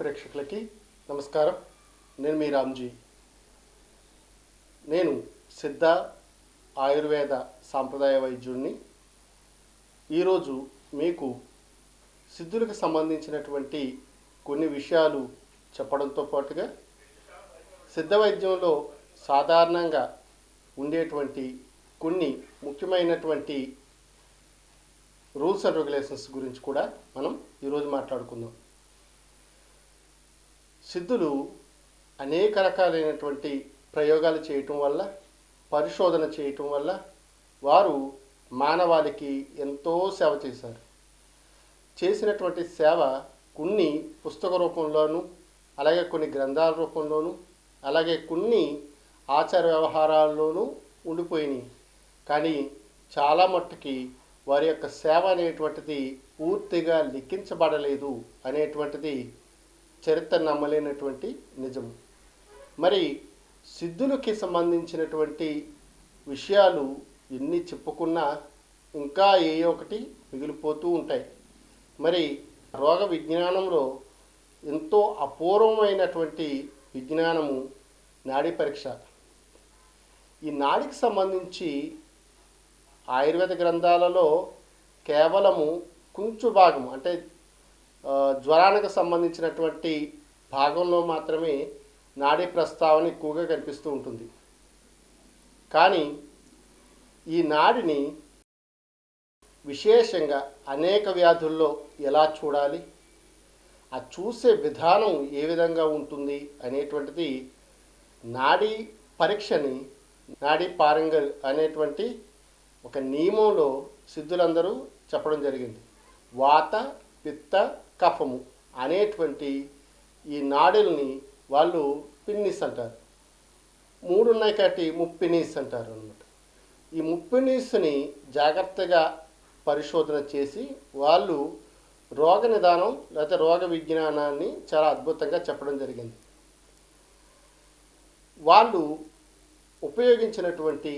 ప్రేక్షకులకి నమస్కారం. నేను మీ రామ్జీ. నేను సిద్ధ ఆయుర్వేద సాంప్రదాయ వైద్యుడిని ఈరోజు మీకు సిద్ధులకు సంబంధించినటువంటి కొన్ని విషయాలు చెప్పడంతో పాటుగా సిద్ధ వైద్యంలో సాధారణంగా ఉండేటువంటి కొన్ని ముఖ్యమైనటువంటి రూల్స్ అండ్ రెగ్యులేషన్స్ గురించి కూడా మనం ఈరోజు మాట్లాడుకుందాం. సిద్ధులు అనేక రకాలైనటువంటి ప్రయోగాలు చేయటం వల్ల పరిశోధన చేయటం వల్ల వారు మానవాళికి ఎంతో సేవ చేశారు. చేసినటువంటి సేవ కొన్ని పుస్తక రూపంలోనూ అలాగే కొన్ని గ్రంథాల రూపంలోనూ అలాగే కొన్ని ఆచార వ్యవహారాల్లోనూ ఉండిపోయినాయి. కానీ చాలా మట్టుకి వారి యొక్క సేవ అనేటువంటిది పూర్తిగా లిఖించబడలేదు అనేటువంటిది చరిత్ర నమ్మలేనటువంటి నిజం. మరి సిద్ధులకి సంబంధించినటువంటి విషయాలు ఎన్ని చెప్పుకున్నా ఇంకా ఏ ఒకటి మిగిలిపోతూ ఉంటాయి. మరి రోగ విజ్ఞానంలో ఎంతో అపూర్వమైనటువంటి విజ్ఞానము నాడీ పరీక్ష. ఈ నాడికి సంబంధించి ఆయుర్వేద గ్రంథాలలో కేవలము కొంచెం భాగం అంటే జ్వరానికి సంబంధించినటువంటి భాగంలో మాత్రమే నాడీ ప్రస్తావన ఎక్కువగా కనిపిస్తూ ఉంటుంది. కానీ ఈ నాడిని విశేషంగా అనేక వ్యాధుల్లో ఎలా చూడాలి? ఆ చూసే విధానం ఏ విధంగా ఉంటుంది అనేటువంటిది నాడీ పరీక్షని నాడీ పారంగల్ అనేటువంటి ఒక నియమంలో సిద్ధులందరూ చెప్పడం జరిగింది. వాత పిత్త కఫము అనేటువంటి ఈ నాడుల్ని వాళ్ళు పిన్నిస్ అంటారు. మూడు ఉన్నాయి కాబట్టి ముప్పినీస్ అంటారు అనమాట ఈ ముప్పినీస్ని జాగ్రత్తగా పరిశోధన చేసి వాళ్ళు రోగ నిదానం లేకపోతే రోగ విజ్ఞానాన్ని చాలా అద్భుతంగా చెప్పడం జరిగింది. వాళ్ళు ఉపయోగించినటువంటి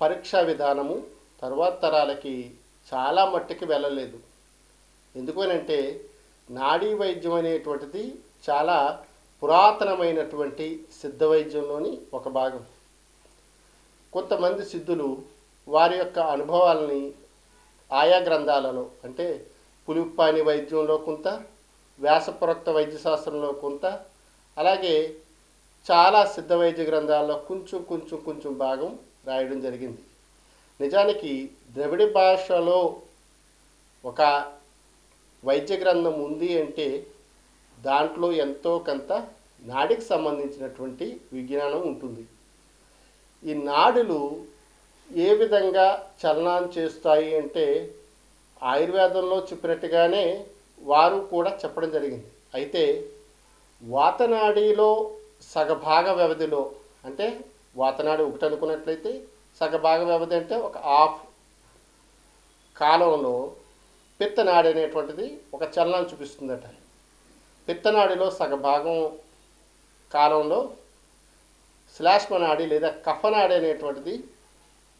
పరీక్షా విధానము తర్వాత తరాలకి చాలా మట్టుకి వెళ్ళలేదు. ఎందుకనంటే నాడీ వైద్యం అనేటువంటిది చాలా పురాతనమైనటువంటి సిద్ధ వైద్యంలోని ఒక భాగం. కొంతమంది సిద్ధులు వారి యొక్క అనుభవాలని ఆయా గ్రంథాలలో అంటే పులిప్పాని వైద్యంలో కొంత వ్యాసప్రోక్త వైద్యశాస్త్రంలో కొంత అలాగే చాలా సిద్ధ వైద్య గ్రంథాల్లో కొంచెం కొంచెం కొంచెం భాగం రాయడం జరిగింది. నిజానికి ద్రవిడ భాషలో ఒక వైద్య గ్రంథం ఉంది అంటే దాంట్లో ఎంతో కొంత నాడికి సంబంధించినటువంటి విజ్ఞానం ఉంటుంది. ఈ నాడులు ఏ విధంగా చలనాన్ని చేస్తాయి అంటే ఆయుర్వేదంలో చెప్పినట్టుగానే వారు కూడా చెప్పడం జరిగింది. అయితే వాతనాడిలో సగభాగ వ్యవధిలో అంటే వాతనాడి ఒకటి అనుకున్నట్లయితే సగభాగ వ్యవధి అంటే ఒక హాఫ్ కాలంలో పిత్తనాడి అనేటువంటిది ఒక చలనం చూపిస్తుందట. పిత్తనాడిలో సగభాగం కాలంలో శ్లాష్మనాడి లేదా కఫనాడి అనేటువంటిది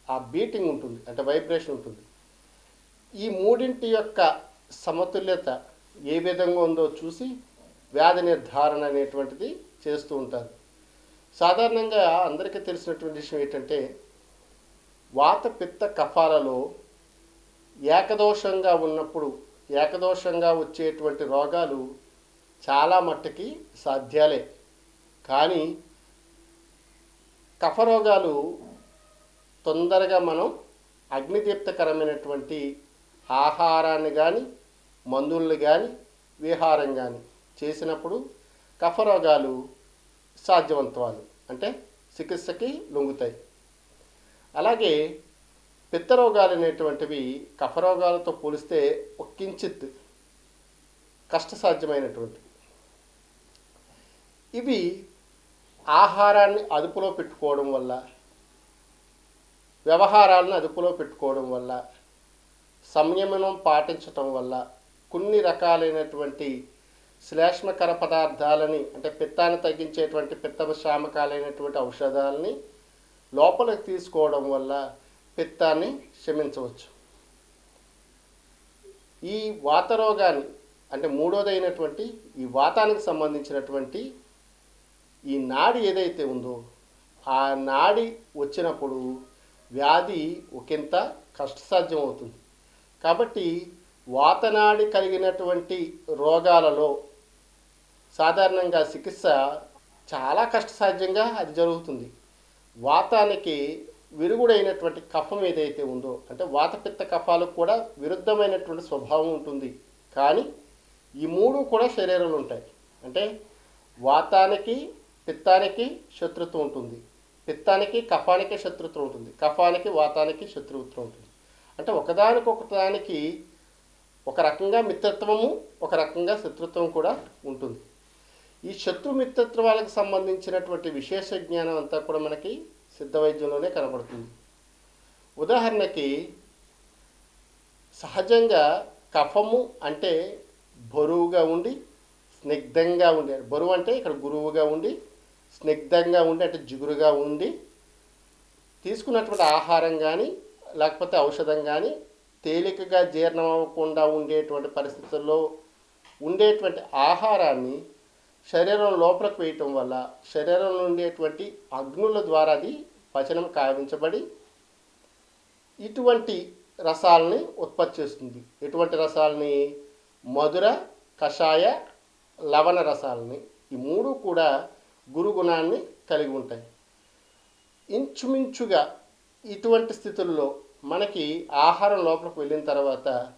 ఆ బీటింగ్ ఉంటుంది అంటే వైబ్రేషన్ ఉంటుంది. ఈ మూడింటి యొక్క సమతుల్యత ఏ విధంగా ఉందో చూసి వ్యాధి నిర్ధారణ అనేటువంటిది చేస్తూ ఉంటారు. సాధారణంగా అందరికీ తెలిసినటువంటి విషయం ఏంటంటే వాత పిత్త కఫాలలో ఏకదోషంగా ఉన్నప్పుడు ఏకదోషంగా వచ్చేటువంటి రోగాలు చాలా మట్టుకి సాధ్యాలే. కానీ కఫ రోగాలు తొందరగా మనం అగ్నిదీప్తకరమైనటువంటి ఆహారాన్ని కానీ మందుల్ని కానీ విహారం కానీ చేసినప్పుడు కఫ రోగాలు సాధ్యవంతవాలు. అంటే చికిత్సకి లొంగుతాయి. అలాగే పిత్తరోగాలు అనేటువంటివి కఫరోగాలతో పోలిస్తే ఒక కించిత్ కష్టసాధ్యమైనటువంటివి. ఇవి ఆహారాన్ని అదుపులో పెట్టుకోవడం వల్ల వ్యవహారాలను అదుపులో పెట్టుకోవడం వల్ల సంయమనం పాటించటం వల్ల కొన్ని రకాలైనటువంటి శ్లేష్మకర పదార్థాలని అంటే పిత్తాన్ని తగ్గించేటువంటి పిత్తశామకాలైనటువంటి ఔషధాలని లోపలికి తీసుకోవడం వల్ల పిత్తాన్ని శమించవచ్చు ఈ వాతరోగాన్ని అంటే మూడోదైనటువంటి ఈ వాతానికి సంబంధించినటువంటి ఈ నాడి ఏదైతే ఉందో ఆ నాడి వచ్చినప్పుడు వ్యాధి ఒకంత కష్టసాధ్యం అవుతుంది కాబట్టి వాతనాడి కలిగినటువంటి రోగాలలో సాధారణంగా చికిత్స చాలా కష్టసాధ్యంగా అది జరుగుతుంది. వాతానికి విరుగుడైనటువంటి కఫం ఏదైతే ఉందో అంటే వాతపిత్త కఫాలకు కూడా విరుద్ధమైనటువంటి స్వభావం ఉంటుంది. కానీ ఈ మూడు కూడా శరీరంలో ఉంటాయి. అంటే వాతానికి పిత్తానికి శత్రుత్వం ఉంటుంది. పిత్తానికి కఫానికి శత్రుత్వం ఉంటుంది. కఫానికి వాతానికి శత్రుత్వం ఉంటుంది. అంటే ఒకదానికొకదానికి ఒక రకంగా మిత్రత్వము ఒక రకంగా శత్రుత్వం కూడా ఉంటుంది. ఈ శత్రు మిత్రత్వాలకు సంబంధించినటువంటి విశేష జ్ఞానం అంతా కూడా మనకి సిద్ధ వైద్యంలోనే కనబడుతుంది. ఉదాహరణకి సహజంగా కఫము అంటే బరువుగా ఉండి స్నిగ్ధంగా ఉండి బరువు అంటే ఇక్కడ గురువుగా ఉండి స్నిగ్ధంగా ఉండి అంటే జిగురుగా ఉండి తీసుకున్నటువంటి ఆహారం కానీ లేకపోతే ఔషధం కానీ తేలికగా జీర్ణం అవ్వకుండా ఉండేటువంటి పరిస్థితుల్లో ఉండేటువంటి ఆహారాన్ని శరీరం లోపలికి వేయటం వల్ల శరీరంలో ఉండేటువంటి అగ్నుల ద్వారా అది పచనం కావించబడి ఇటువంటి రసాలని ఉత్పత్తి చేస్తుంది. ఎటువంటి రసాలని? మధుర కషాయ లవణ రసాలని. ఈ మూడు కూడా గురుగుణాన్ని కలిగి ఉంటాయి. ఇంచుమించుగా ఇటువంటి స్థితుల్లో మనకి ఆహారం లోపలికి వెళ్ళిన తర్వాత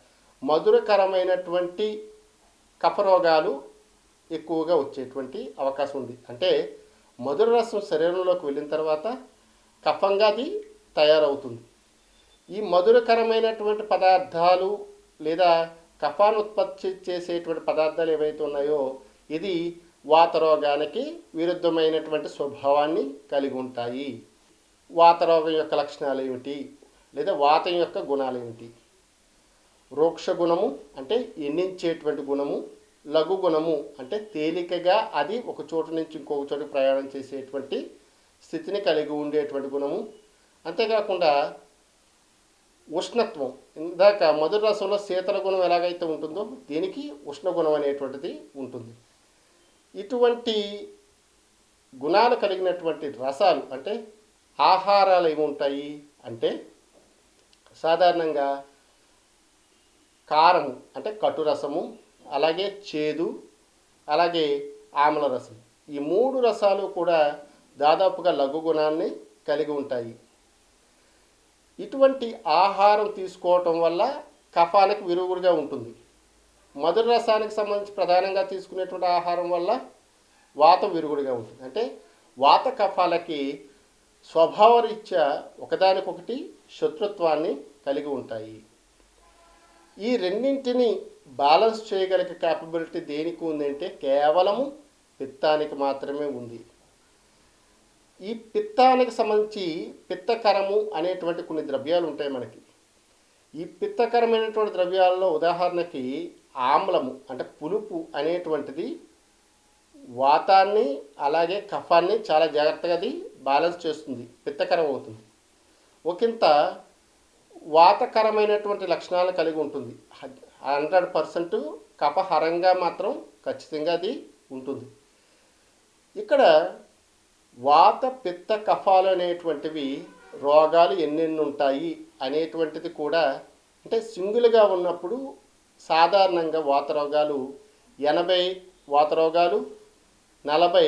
మధురకరమైనటువంటి కఫరోగాలు ఎక్కువగా వచ్చేటువంటి అవకాశం ఉంది. అంటే మధుర రసం శరీరంలోకి వెళ్ళిన తర్వాత కఫంగా అది తయారవుతుంది. ఈ మధురకరమైనటువంటి పదార్థాలు లేదా కఫాన్ని ఉత్పత్తి చేసేటువంటి పదార్థాలు ఏవైతే ఉన్నాయో ఇది వాతరోగానికి విరుద్ధమైనటువంటి స్వభావాన్ని కలిగి ఉంటాయి. వాతరోగం యొక్క లక్షణాలు ఏమిటి? లేదా వాతం యొక్క గుణాలు ఏమిటి? రోక్ష గుణము అంటే ఎన్నించేటువంటి గుణము లఘు గుణము అంటే తేలికగా అది ఒక చోటు నుంచి ఇంకొక చోటు ప్రయాణం చేసేటువంటి స్థితిని కలిగి ఉండేటువంటి గుణము. అంతేకాకుండా ఉష్ణత్వం. ఇందాక మధుర రసంలో శీతల గుణం ఎలాగైతే ఉంటుందో దీనికి ఉష్ణ గుణం అనేటువంటిది ఉంటుంది. ఇటువంటి గుణాలు కలిగినటువంటి రసాలు అంటే ఆహారాలు ఏమి ఉంటాయి అంటే సాధారణంగా కారము అంటే కటురసము అలాగే చేదు అలాగే ఆమ్ల రసం. ఈ మూడు రసాలు కూడా దాదాపుగా లఘు గుణాన్ని కలిగి ఉంటాయి. ఇటువంటి ఆహారం తీసుకోవటం వల్ల కఫానికి విరుగుడుగా ఉంటుంది. మధుర రసానికి సంబంధించి ప్రధానంగా తీసుకునేటువంటి ఆహారం వల్ల వాతం విరుగుడుగా ఉంటుంది. అంటే వాత కఫాలకి స్వభావరీత్యా ఒకదానికొకటి శత్రుత్వాన్ని కలిగి ఉంటాయి. ఈ రెండింటిని బ్యాలెన్స్ చేయగలిగే క్యాపబిలిటీ దేనికి ఉందంటే కేవలము పిత్తానికి మాత్రమే ఉంది. ఈ పిత్తానికి సంబంధించి పిత్తకరము అనేటువంటి కొన్ని ద్రవ్యాలు ఉంటాయి మనకి. ఈ పిత్తకరమైనటువంటి ద్రవ్యాలలో ఉదాహరణకి ఆమ్లము అంటే పులుపు అనేటువంటిది వాతాన్ని అలాగే కఫాన్ని చాలా జాగ్రత్తగా అది బ్యాలెన్స్ చేస్తుంది పిత్తకరం అవుతుంది. ఒకంత వాతకరమైనటువంటి లక్షణాలను కలిగి ఉంటుంది. హండ్రెడ్ పర్సెంట్ కఫహరంగా మాత్రం ఖచ్చితంగా అది ఉంటుంది. ఇక్కడ వాత పిత్త కఫాలు అనేటువంటివి రోగాలు ఎన్నెన్ని ఉంటాయి అనేటువంటిది కూడా అంటే సింగిల్గా ఉన్నప్పుడు సాధారణంగా వాత రోగాలు ఎనభై వాత రోగాలు నలభై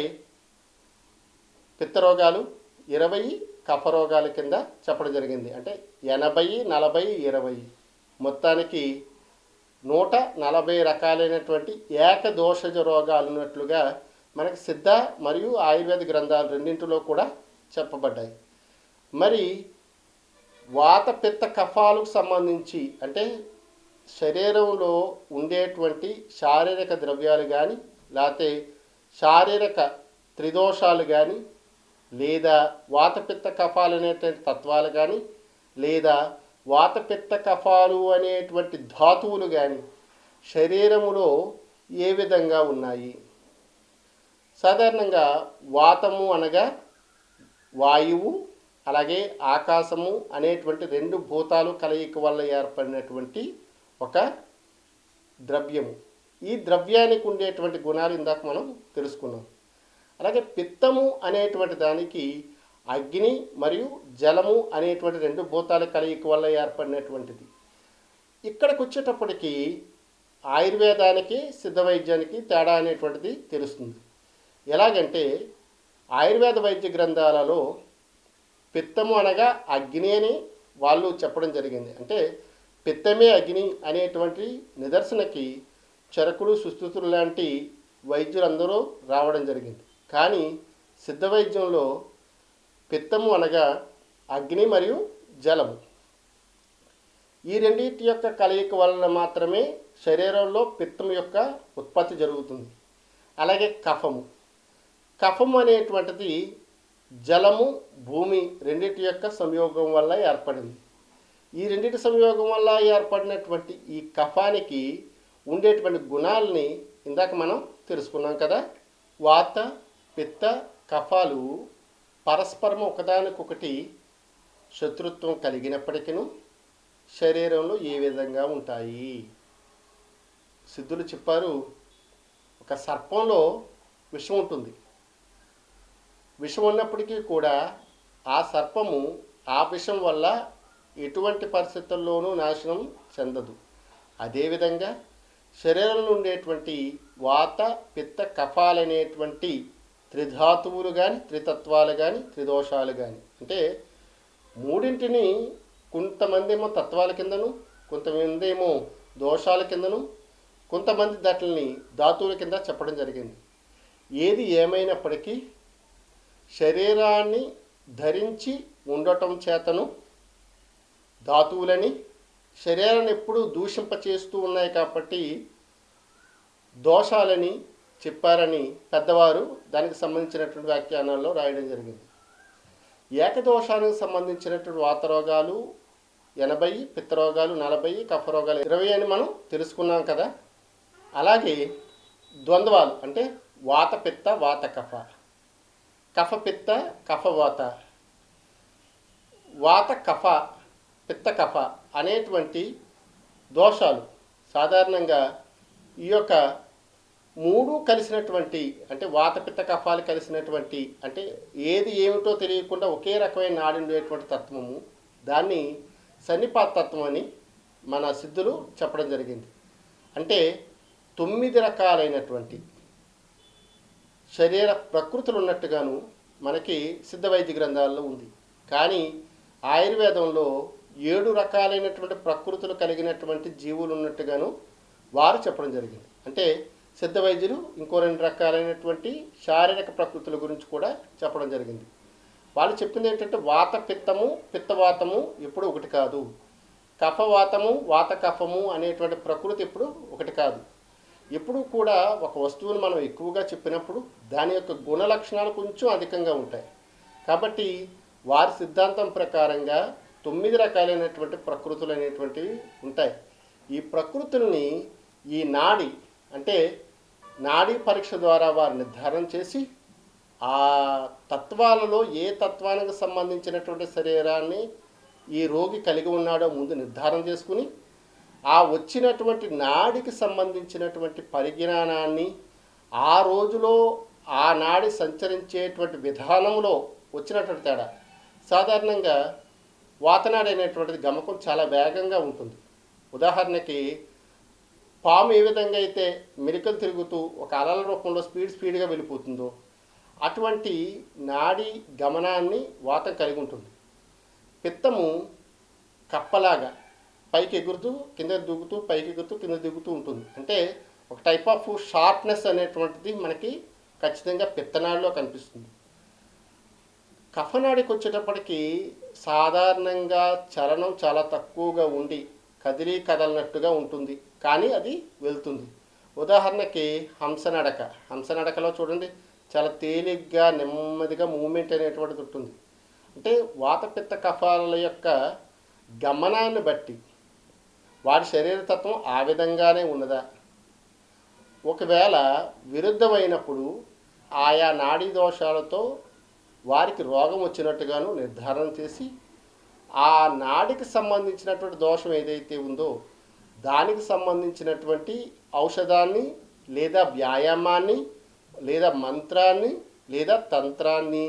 పిత్త రోగాలు ఇరవై కఫరోగాల కింద చెప్పడం జరిగింది. అంటే ఎనభై నలభై ఇరవై. మొత్తానికి నూట నలభై రకాలైనటువంటి ఏకదోషజ రోగాలు ఉన్నట్లుగా మనకి సిద్ధ మరియు ఆయుర్వేద గ్రంథాలు రెండింటిలో కూడా చెప్పబడ్డాయి. మరి వాత పిత్త కఫాలకు సంబంధించి అంటే శరీరంలో ఉండేటువంటి శారీరక ద్రవ్యాలు కానీ లేకపోతే శారీరక త్రిదోషాలు కానీ లేదా వాతపిత్త కఫాలు అనేటువంటి తత్వాలు కానీ లేదా వాతపిత్త కఫాలు అనేటువంటి ధాతువులు కానీ శరీరములో ఏ విధంగా ఉన్నాయి? సాధారణంగా వాతము అనగా వాయువు అలాగే ఆకాశము అనేటువంటి రెండు భూతాలు కలయిక వల్ల ఏర్పడినటువంటి ఒక ద్రవ్యము. ఈ ద్రవ్యానికి ఉండేటువంటి గుణాలు ఇందాక మనం తెలుసుకున్నాం. అలాగే పిత్తము అనేటువంటి దానికి అగ్ని మరియు జలము అనేటువంటి రెండు భూతాల కలయిక వల్ల ఏర్పడినటువంటిది. ఇక్కడికి వచ్చేటప్పటికి ఆయుర్వేదానికి సిద్ధ వైద్యానికి తేడా అనేటువంటిది తెలుస్తుంది. ఎలాగంటే ఆయుర్వేద వైద్య గ్రంథాలలో పిత్తము అనగా అగ్ని అని వాళ్ళు చెప్పడం జరిగింది. అంటే పిత్తమే అగ్ని అనేటువంటి నిదర్శనకి చరకుడు సుస్థుతులు లాంటి వైద్యులందరూ రావడం జరిగింది. కానీ సిద్ధ వైద్యంలో పిత్తము అనగా అగ్ని మరియు జలము. ఈ రెండింటి యొక్క కలయిక వలన మాత్రమే శరీరంలో పిత్తం యొక్క ఉత్పత్తి జరుగుతుంది. అలాగే కఫము. కఫము అనేటువంటిది జలము భూమి రెండింటి యొక్క సంయోగం వల్ల ఏర్పడింది. ఈ రెండింటి సంయోగం వల్ల ఏర్పడినటువంటి ఈ కఫానికి ఉండేటువంటి గుణాలని ఇందాక మనం తెలుసుకున్నాం కదా. వాత పిత్త కఫాలు పరస్పరం ఒకదానికొకటి శత్రుత్వం కలిగినప్పటికీ శరీరంలో ఏ విధంగా ఉంటాయి? సిద్ధులు చెప్పారు ఒక సర్పంలో విషం ఉంటుంది. విషం ఉన్నప్పటికీ కూడా ఆ సర్పము ఆ విషం వల్ల ఎటువంటి పరిస్థితుల్లోనూ నాశనం చెందదు. అదేవిధంగా శరీరంలో ఉండేటువంటి వాత పిత్త కఫాలనేటువంటి త్రిధాతువులు కానీ త్రితత్వాలు కానీ త్రిదోషాలు కానీ అంటే మూడింటిని కొంతమంది ఏమో తత్వాల కిందను కొంతమంది ఏమో దోషాల కిందను కొంతమంది దాటిని ధాతువుల కింద చెప్పడం జరిగింది. ఏది ఏమైనప్పటికీ శరీరాన్ని ధరించి ఉండటం చేతను ధాతువులని శరీరాన్ని ఎప్పుడూ దూషింపచేస్తూ ఉన్నాయి కాబట్టి దోషాలని చెప్పారని పెద్దవారు దానికి సంబంధించినటువంటి వ్యాఖ్యానాల్లో రాయడం జరిగింది. ఏకదోషానికి సంబంధించినటువంటి వాతరోగాలు ఎనభై పిత్తరోగాలు నలభై కఫరోగాలు ఇరవై అని మనం తెలుసుకున్నాం కదా. అలాగే ద్వంద్వాలు అంటే వాత పిత్త వాత కఫ. కఫ పిత్త కఫ వాత. వాత కఫ పిత్త కఫ అనేటువంటి దోషాలు సాధారణంగా ఈ యొక్క మూడు కలిసినటువంటి అంటే వాతపిత్త కఫాలు కలిసినటువంటి అంటే ఏది ఏమిటో తెలియకుండా ఒకే రకమైన నాడి ఉండేటువంటి తత్వము దాన్ని సన్నిపాత తత్వం అని మన సిద్ధులు చెప్పడం జరిగింది. అంటే తొమ్మిది రకాలైనటువంటి శరీర ప్రకృతులు ఉన్నట్టుగాను మనకి సిద్ధ వైద్య గ్రంథాల్లో ఉంది. కానీ ఆయుర్వేదంలో ఏడు రకాలైనటువంటి ప్రకృతులు కలిగినటువంటి జీవులు ఉన్నట్టుగాను వారు చెప్పడం జరిగింది. అంటే సిద్ధ వైద్యులు ఇంకో రెండు రకాలైనటువంటి శారీరక ప్రకృతుల గురించి కూడా చెప్పడం జరిగింది. వాళ్ళు చెప్పింది ఏంటంటే వాత పిత్తము పిత్తవాతము ఎప్పుడు ఒకటి కాదు. కఫవాతము వాత కఫము అనేటువంటి ప్రకృతి ఎప్పుడు ఒకటి కాదు. ఎప్పుడు కూడా ఒక వస్తువును మనం ఎక్కువగా చెప్పినప్పుడు దాని యొక్క గుణ లక్షణాలు కొంచెం అధికంగా ఉంటాయి. కాబట్టి వారి సిద్ధాంతం ప్రకారంగా తొమ్మిది రకాలైనటువంటి ప్రకృతులు అనేటువంటివి ఉంటాయి. ఈ ప్రకృతుల్ని ఈ నాడి అంటే నాడీ పరీక్ష ద్వారా వారు నిర్ధారణ చేసి ఆ తత్వాలలో ఏ తత్వానికి సంబంధించినటువంటి శరీరాన్ని ఈ రోగి కలిగి ఉన్నాడో ముందు నిర్ధారణ చేసుకుని ఆ వచ్చినటువంటి నాడికి సంబంధించినటువంటి పరిజ్ఞానాన్ని ఆ రోజులో ఆ నాడి సంచరించేటువంటి విధానంలో వచ్చినటువంటి తేడా. సాధారణంగా వాతనాడి అనేటువంటిది గమకం చాలా వేగంగా ఉంటుంది. ఉదాహరణకి పాము ఏ విధంగా అయితే మెలికలు తిరుగుతూ ఒక అలల రూపంలో స్పీడ్ స్పీడ్గా వెళ్ళిపోతుందో అటువంటి నాడీ గమనాన్ని వాతం కలిగి ఉంటుంది. పిత్తము కప్పలాగా పైకి ఎగురుతూ కింద దిగుతూ పైకి ఎగురుతూ కింద దిగుతూ ఉంటుంది. అంటే ఒక టైప్ ఆఫ్ షార్ప్నెస్ అనేటువంటిది మనకి ఖచ్చితంగా పిత్తనాడిలో కనిపిస్తుంది. కఫనాడికి వచ్చేటప్పటికి సాధారణంగా చలనం చాలా తక్కువగా ఉండి కదిలి కదలనట్టుగా ఉంటుంది. కానీ అది వెళ్తుంది. ఉదాహరణకి హంసనడక. హంసనడకలో చూడండి చాలా తేలిగ్గా నెమ్మదిగా మూమెంట్ అనేటువంటిది ఉంటుంది. అంటే వాతపిత్త కఫాల యొక్క గమనాన్ని బట్టి వాడి శరీరతత్వం ఆ విధంగానే ఉన్నదా? ఒకవేళ విరుద్ధమైనప్పుడు ఆయా నాడీ దోషాలతో వారికి రోగం వచ్చినట్టుగాను నిర్ధారణ చేసి ఆ నాడికి సంబంధించినటువంటి దోషం ఏదైతే ఉందో దానికి సంబంధించినటువంటి ఔషధాన్ని లేదా వ్యాయామాన్ని లేదా మంత్రాన్ని లేదా తంత్రాన్ని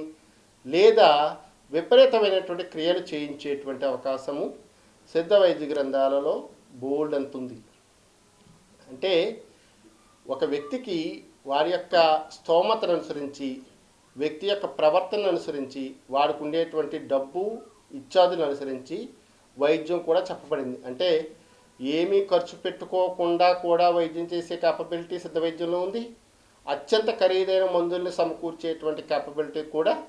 లేదా విపరీతమైనటువంటి క్రియలు చేయించేటువంటి అవకాశము సిద్ధ వైద్య గ్రంథాలలో బోల్డ్ అంతుంది. అంటే ఒక వ్యక్తికి వారి యొక్క స్తోమతను అనుసరించి వ్యక్తి యొక్క ప్రవర్తన అనుసరించి వారికి ఉండేటువంటి డబ్బు ఇత్యాదులను అనుసరించి వైద్యం కూడా చెప్పబడింది. అంటే ఏమీ ఖర్చు పెట్టుకోకుండా కూడా వైద్యం చేసే కేపబిలిటీ సిద్ధ వైద్యంలో ఉంది. అత్యంత ఖరీదైన మందుల్ని సమకూర్చేటువంటి కేపబిలిటీ కూడా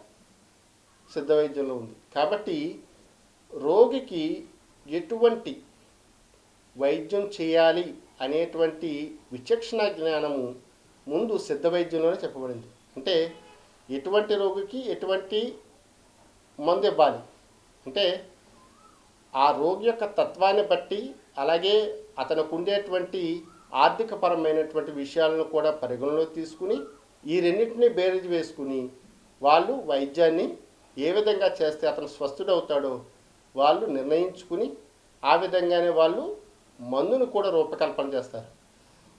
సిద్ధ వైద్యంలో ఉంది. కాబట్టి రోగికి ఎటువంటి వైద్యం చేయాలి అనేటువంటి విచక్షణ జ్ఞానము ముందు సిద్ధ వైద్యంలోనే చెప్పబడింది. అంటే ఎటువంటి రోగికి ఎటువంటి మందు ఇవ్వాలి? అంటే ఆ రోగి యొక్క తత్వాన్ని బట్టి అలాగే అతనికి ఉండేటువంటి ఆర్థికపరమైనటువంటి విషయాలను కూడా పరిగణలో తీసుకుని ఈ రెండింటిని బేరీజ్ వేసుకుని వాళ్ళు వైద్యాన్ని ఏ విధంగా చేస్తే అతను స్వస్థుడవుతాడో వాళ్ళు నిర్ణయించుకుని ఆ విధంగానే వాళ్ళు మందును కూడా రూపకల్పన చేస్తారు.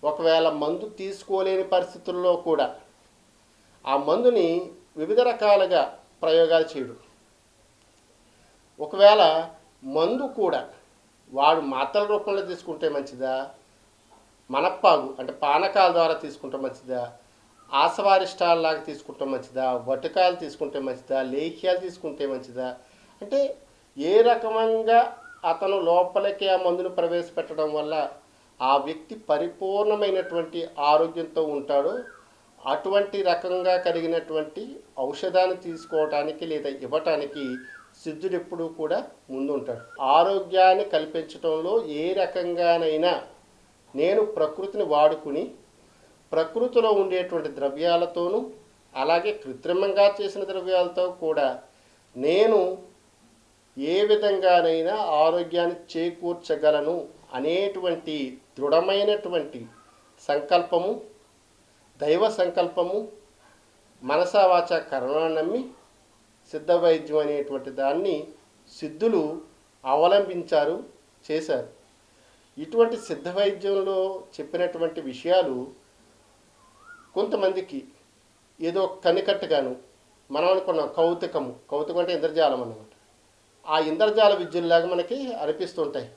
ఒకవేళ మందు తీసుకోలేని పరిస్థితుల్లో కూడా ఆ మందుని వివిధ రకాలుగా ప్రయోగాలు చేయడం. ఒకవేళ మందు కూడా వాడు మాత్రల రూపంలో తీసుకుంటే మంచిదా? మనప్పాగు అంటే పానకాల ద్వారా తీసుకుంటే మంచిదా? ఆసవారిష్టాలలాగా తీసుకుంటే మంచిదా? వటకాయలు తీసుకుంటే మంచిదా? లేఖ్యాలు తీసుకుంటే మంచిదా? అంటే ఏ రకంగా అతను లోపలికి ఆ మందును ప్రవేశపెట్టడం వల్ల ఆ వ్యక్తి పరిపూర్ణమైనటువంటి ఆరోగ్యంతో ఉంటాడో అటువంటి రకంగా కలిగినటువంటి ఔషధాన్ని తీసుకోవటానికి లేదా ఇవ్వటానికి సిద్ధుడు ఎప్పుడూ కూడా ముందుంటాడు. ఆరోగ్యాన్ని కల్పించడంలో ఏ రకంగానైనా నేను ప్రకృతిని వాడుకుని ప్రకృతిలో ఉండేటువంటి ద్రవ్యాలతోనూ అలాగే కృత్రిమంగా చేసిన ద్రవ్యాలతో కూడా నేను ఏ విధంగానైనా ఆరోగ్యాన్ని చేకూర్చగలను అనేటువంటి దృఢమైనటువంటి సంకల్పము దైవ సంకల్పము మనసావాచ కరుణ నమ్మి సిద్ధ వైద్యం అనేటువంటి దాన్ని సిద్ధులు అవలంబించారు చేశారు. ఇటువంటి సిద్ధ వైద్యంలో చెప్పినటువంటి విషయాలు కొంతమందికి ఏదో కనికట్టుగాను మనం అనుకున్నాం కౌతుకము కౌతుకం అంటే ఇంద్రజాలం అన్నమాట. ఆ ఇంద్రజాల విద్యుల్లాగా మనకి అనిపిస్తుంటాయి.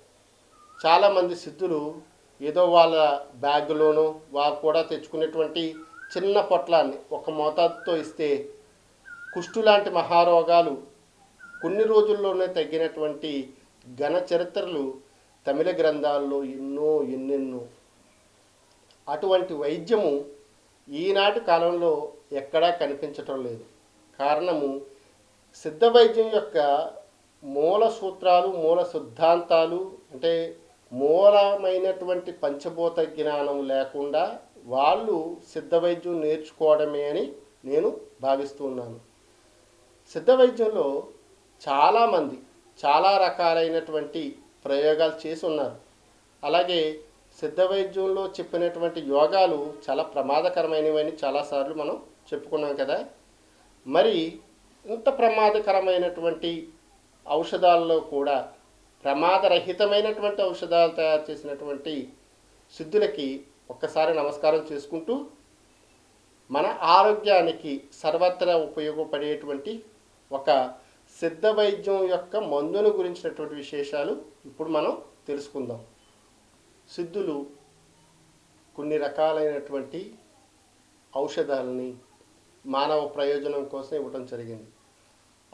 చాలామంది సిద్ధులు ఏదో వాళ్ళ బ్యాగ్లోనూ వారు కూడా తెచ్చుకునేటువంటి చిన్న పొట్లాన్ని ఒక మోతాదుతో ఇస్తే కుష్టు లాంటి మహారోగాలు కొన్ని రోజుల్లోనే తగ్గినటువంటి ఘన చరిత్రలు తమిళ గ్రంథాల్లో ఎన్నో ఎన్నెన్నో. అటువంటి వైద్యము ఈనాటి కాలంలో ఎక్కడా కనిపించటం లేదు. కారణము సిద్ధ వైద్యం యొక్క మూల సూత్రాలు మూల సిద్ధాంతాలు అంటే మూలమైనటువంటి పంచభూత జ్ఞానం లేకుండా వాళ్ళు సిద్ధ వైద్యం నేర్చుకోవడమే అని నేను భావిస్తున్నాను సిద్ధ వైద్యంలో చాలామంది చాలా రకాలైనటువంటి ప్రయోగాలు చేసి ఉన్నారు అలాగే సిద్ధ వైద్యంలో చెప్పినటువంటి యోగాలు చాలా ప్రమాదకరమైనవని చాలాసార్లు మనం చెప్పుకున్నాం కదా. మరి ఇంత ప్రమాదకరమైనటువంటి ఔషధాలలో కూడా ప్రమాదరహితమైనటువంటి ఔషధాలు తయారు చేసినటువంటి సిద్ధులకి ఒక్కసారి నమస్కారం చేసుకుంటూ మన ఆరోగ్యానికి సర్వత్రా ఉపయోగపడేటువంటి ఒక సిద్ధ వైద్యం యొక్క మందును గురించినటువంటి విశేషాలు ఇప్పుడు మనం తెలుసుకుందాం. సిద్ధులు కొన్ని రకాలైనటువంటి ఔషధాలని మానవ ప్రయోజనం కోసం ఇవ్వడం జరిగింది.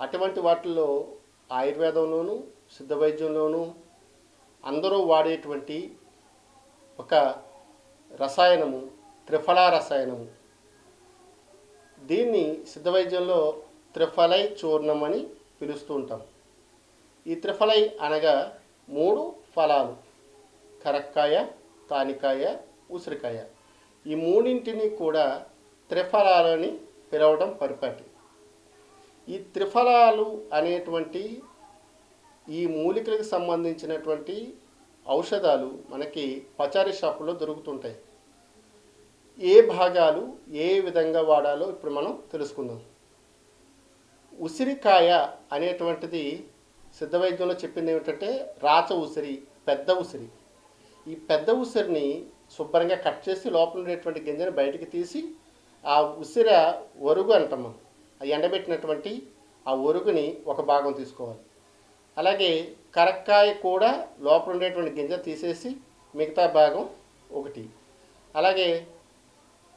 అటువంటి వాటిల్లో ఆయుర్వేదంలోనూ సిద్ధ వైద్యంలోనూ అందరూ వాడేటువంటి ఒక రసాయనము త్రిఫలా రసాయనము దీన్ని సిద్ధ వైద్యంలో త్రిఫలై చూర్ణం అని పిలుస్తూ ఉంటాం. ఈ త్రిఫలై అనగా మూడు ఫలాలు. కరక్కాయ తానికాయ ఉసిరికాయ. ఈ మూడింటిని కూడా త్రిఫలాలని పిలవడం పరిపాటి. ఈ త్రిఫలాలు అనేటువంటి ఈ మూలికలకు సంబంధించినటువంటి ఔషధాలు మనకి పచారీ షాపులో దొరుకుతుంటాయి. ఏ భాగాలు ఏ విధంగా వాడాలో ఇప్పుడు మనం తెలుసుకుందాం. ఉసిరికాయ అనేటువంటిది సిద్ధ వైద్యంలో చెప్పింది ఏమిటంటే రాచ ఉసిరి పెద్ద ఉసిరి. ఈ పెద్ద ఉసిరిని శుభ్రంగా కట్ చేసి లోపల ఉండేటువంటి గింజను బయటికి తీసి ఆ ఉసిర ఒరుగు అంటాం మనం. ఆ ఎండబెట్టినటువంటి ఆ ఒరుగుని ఒక భాగం తీసుకోవాలి. అలాగే కరక్కాయ కూడా లోపల ఉండేటువంటి గింజ తీసేసి మిగతా భాగం ఒకటి. అలాగే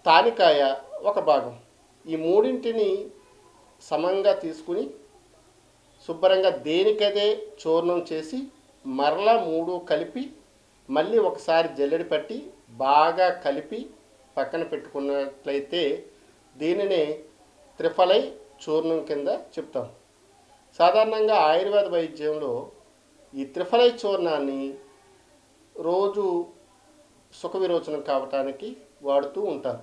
తానికాయ ఒక భాగం. ఈ మూడింటిని సమంగా తీసుకుని శుభ్రంగా దేనికదే చూర్ణం చేసి మరలా మూడు కలిపి మళ్ళీ ఒకసారి జల్లెడి పట్టి బాగా కలిపి పక్కన పెట్టుకున్నట్లయితే దీనినే త్రిఫలై చూర్ణం కింద చెప్తాం. సాధారణంగా ఆయుర్వేద వైద్యంలో ఈ త్రిఫలై చూర్ణాన్ని రోజు సుఖ విరోచనం కావటానికి వాడుతూ ఉంటారు.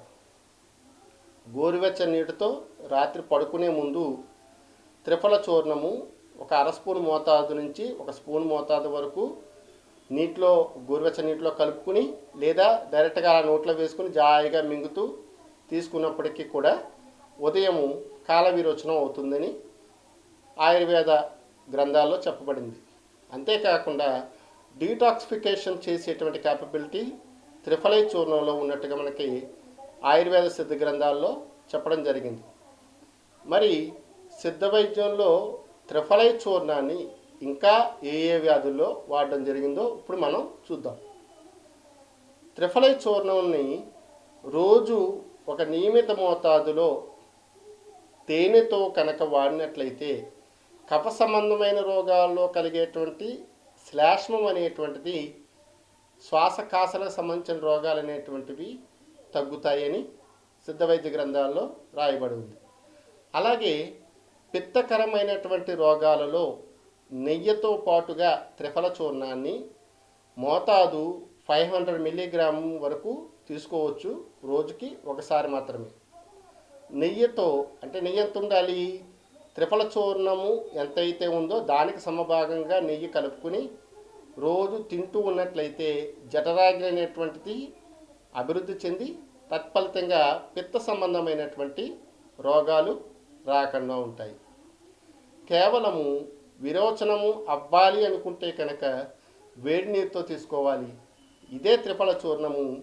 గోరువెచ్చని నీటితో రాత్రి పడుకునే ముందు త్రిఫల చూర్ణము ఒక అర స్పూన్ మోతాదు నుంచి ఒక స్పూన్ మోతాదు వరకు నీటిలో గోరువెచ్చని నీటిలో కలుపుకుని లేదా డైరెక్ట్గా అలా నోట్లో వేసుకుని జాయిగా మింగుతూ తీసుకున్నప్పటికీ కూడా ఉదయము కాల విరోచనం అవుతుందని ఆయుర్వేద గ్రంథాల్లో చెప్పబడింది. అంతేకాకుండా డీటాక్సిఫికేషన్ చేసేటువంటి క్యాపబిలిటీ త్రిఫలై చూర్ణంలో ఉన్నట్టుగా మనకి ఆయుర్వేద సిద్ధ గ్రంథాల్లో చెప్పడం జరిగింది. మరి సిద్ధ వైద్యంలో త్రిఫలై చూర్ణాన్ని ఇంకా ఏ ఏ వ్యాధుల్లో వాడడం జరిగిందో ఇప్పుడు మనం చూద్దాం. త్రిఫలై చూర్ణంని రోజు ఒక నియమిత మోతాదులో తేనెతో కనుక వాడినట్లయితే కఫ సంబంధమైన రోగాల్లో కలిగేటువంటి శ్లాష్మం అనేటువంటిది శ్వాసకాసలకు సంబంధించిన రోగాలు అనేటువంటివి తగ్గుతాయని సిద్ధవైద్య గ్రంథాల్లో రాయబడి ఉంది. అలాగే పిత్తకరమైనటువంటి రోగాలలో నెయ్యితో పాటుగా త్రిఫల చూర్ణాన్ని మోతాదు ఫైవ్ హండ్రెడ్ మిల్లీగ్రామ్ వరకు తీసుకోవచ్చు రోజుకి ఒకసారి మాత్రమే. నెయ్యితో అంటే నెయ్యి ఎంత ఉండాలి? త్రిఫల చూర్ణము ఎంతైతే ఉందో దానికి సమభాగంగా నెయ్యి కలుపుకుని రోజు తింటూ ఉన్నట్లయితే జఠరాగ్ని అనేటువంటిది అభివృద్ధి చెంది తత్ఫలితంగా పిత్త సంబంధమైనటువంటి రోగాలు రాకుండా ఉంటాయి. కేవలము విరోచనము అవ్వాలి అనుకుంటే కనుక వేడి నీరుతో తీసుకోవాలి. ఇదే త్రిఫల చూర్ణము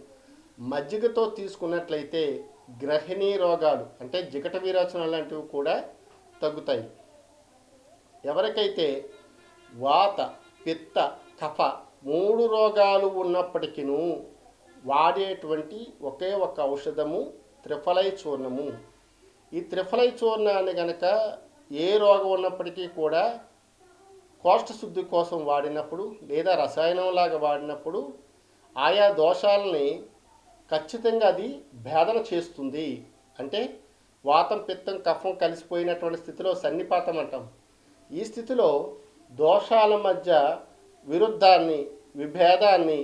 మజ్జిగతో తీసుకున్నట్లయితే గ్రహిణీ రోగాలు అంటే జిగట విరోచన లాంటివి కూడా తగ్గుతాయి. ఎవరికైతే వాత పిత్త కఫ మూడు రోగాలు ఉన్నప్పటికీ వాడేటువంటి ఒకే ఒక ఔషధము త్రిఫలై చూర్ణము ఈ త్రిఫలై చూర్ణాన్ని గనక ఏ రోగం ఉన్నప్పటికీ కూడా కోష్ఠ శుద్ధి కోసం వాడినప్పుడు లేదా రసాయనంలాగా వాడినప్పుడు ఆయా దోషాలని ఖచ్చితంగా అది భేదన చేస్తుంది. అంటే వాతం పిత్తం కఫం కలిసిపోయినటువంటి స్థితిలో సన్నిపాతం అంటాం. ఈ స్థితిలో దోషాల మధ్య విరుద్ధాన్ని విభేదాన్ని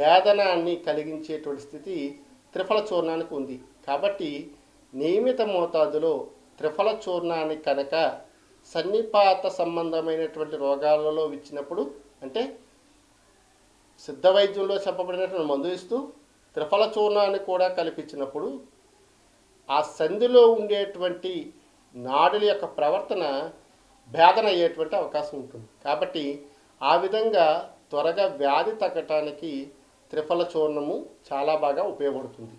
భేదనాన్ని కలిగించేటువంటి స్థితి త్రిఫల చూర్ణానికి ఉంది. కాబట్టి నియమిత మోతాదులో త్రిఫల చూర్ణాన్ని కనుక సన్నిపాత సంబంధమైనటువంటి రోగాలలో ఇచ్చినప్పుడు అంటే సిద్ధ వైద్యంలో చెప్పబడినటువంటి మందు ఇస్తూ త్రిఫల చూర్ణాన్ని కూడా కల్పించినప్పుడు ఆ సంధిలో ఉండేటువంటి నాడుల యొక్క ప్రవర్తన భేదన అయ్యేటువంటి అవకాశం ఉంటుంది. కాబట్టి ఆ విధంగా త్వరగా వ్యాధి తగ్గటానికి త్రిఫల చూర్ణము చాలా బాగా ఉపయోగపడుతుంది.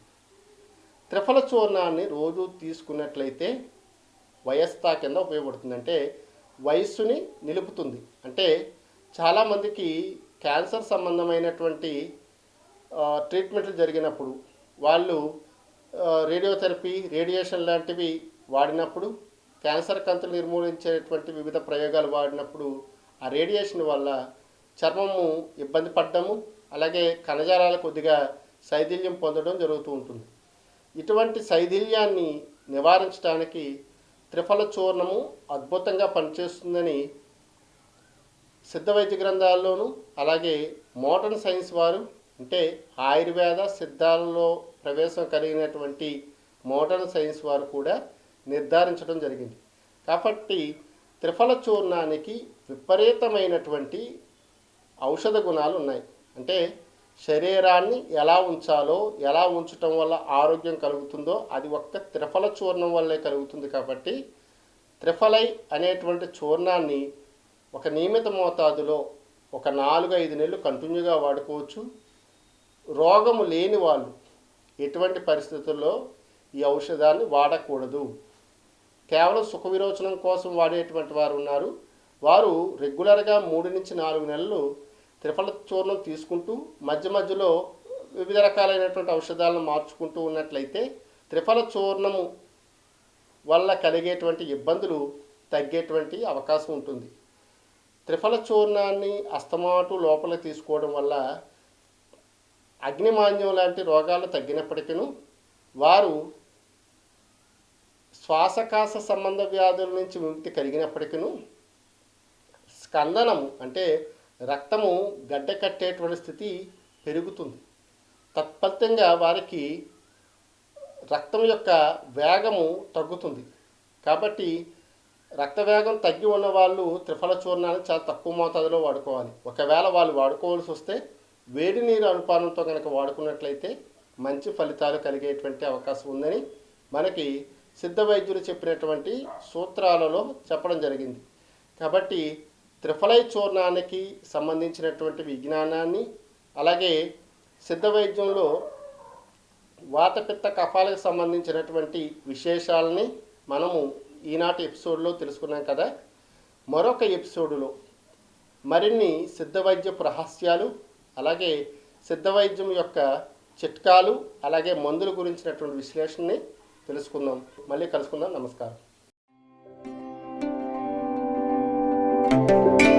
త్రిఫల చూర్ణాన్ని రోజు తీసుకున్నట్లయితే వయస్తా కింద ఉపయోగపడుతుంది. అంటే వయస్సుని నిలుపుతుంది. అంటే చాలామందికి క్యాన్సర్ సంబంధమైనటువంటి ట్రీట్మెంట్లు జరిగినప్పుడు వాళ్ళు రేడియోథెరపీ రేడియేషన్ లాంటివి వాడినప్పుడు క్యాన్సర్ కంతులు నిర్మూలించేటువంటి వివిధ ప్రయోగాలు వాడినప్పుడు ఆ రేడియేషన్ వల్ల చర్మము ఇబ్బంది పడ్డము అలాగే కణజాలాలు కొద్దిగా శైథిల్యం పొందడం జరుగుతూ ఉంటుంది. ఇటువంటి శైథిల్యాన్ని నివారించడానికి త్రిఫల చూర్ణము అద్భుతంగా పనిచేస్తుందని సిద్ధ వైద్య గ్రంథాల్లోనూ అలాగే మోడర్న్ సైన్స్ వారు అంటే ఆయుర్వేద సిద్ధాలలో ప్రవేశం కలిగినటువంటి మోడర్న్ సైన్స్ వారు కూడా నిర్ధారించడం జరిగింది. కాబట్టి త్రిఫల చూర్ణానికి విపరీతమైనటువంటి ఔషధ గుణాలు ఉన్నాయి అంటే శరీరాన్ని ఎలా ఉంచాలో ఎలా ఉంచటం వల్ల ఆరోగ్యం కలుగుతుందో అది ఒక్క త్రిఫల చూర్ణం వల్లే కలుగుతుంది కాబట్టి త్రిఫలై అనేటువంటి చూర్ణాన్ని ఒక నియమిత మోతాదులో ఒక నాలుగు ఐదు నెలలు కంటిన్యూగా వాడుకోవచ్చు. రోగము లేని వాళ్ళు ఎటువంటి పరిస్థితుల్లో ఈ ఔషధాన్ని వాడకూడదు. కేవలం సుఖ విరోచనం కోసం వాడేటువంటి వారు ఉన్నారు. వారు రెగ్యులర్గా మూడు నుంచి నాలుగు నెలలు త్రిఫల చూర్ణం తీసుకుంటూ మధ్య మధ్యలో వివిధ రకాలైనటువంటి ఔషధాలను మార్చుకుంటూ ఉన్నట్లయితే త్రిఫల చూర్ణము వల్ల కలిగేటువంటి ఇబ్బందులు తగ్గేటువంటి అవకాశం ఉంటుంది. త్రిఫల చూర్ణాన్ని అస్తమాటు లోపల తీసుకోవడం వల్ల అగ్నిమాన్యం లాంటి రోగాలు తగ్గినప్పటికీ వారు శ్వాసకాశ సంబంధ వ్యాధుల నుంచి విముక్తి కలిగినప్పటికీ స్కందనము అంటే రక్తము గడ్డ కట్టేటువంటి స్థితి పెరుగుతుంది. తత్ఫలితంగా వారికి రక్తం యొక్క వేగము తగ్గుతుంది. కాబట్టి రక్త వేగం తగ్గి ఉన్న వాళ్ళు త్రిఫల చూర్ణాన్ని చాలా తక్కువ మోతాదులో వాడుకోవాలి. ఒకవేళ వాళ్ళు వాడుకోవాల్సి వస్తే వేడి నీరు అనుపానంతో కనుక వాడుకున్నట్లయితే మంచి ఫలితాలు కలిగేటువంటి అవకాశం ఉందని మనకి సిద్ధ వైద్యులు చెప్పినటువంటి సూత్రాలలో చెప్పడం జరిగింది. కాబట్టి త్రిఫలై చూర్ణానికి సంబంధించినటువంటి విజ్ఞానాన్ని అలాగే సిద్ధ వైద్యంలో వాతపిత్త కఫాలకు సంబంధించినటువంటి విశేషాలని మనము ఈనాటి ఎపిసోడ్లో తెలుసుకున్నాం కదా. మరొక ఎపిసోడులో మరిన్ని సిద్ధ వైద్యపు రహస్యాలు అలాగే సిద్ధ వైద్యం యొక్క చిట్కాలు అలాగే మందుల గురించినటువంటి విశ్లేషణని తెలుసుకుందాం. మళ్ళీ కలుసుకుందాం. నమస్కారం. Thank you.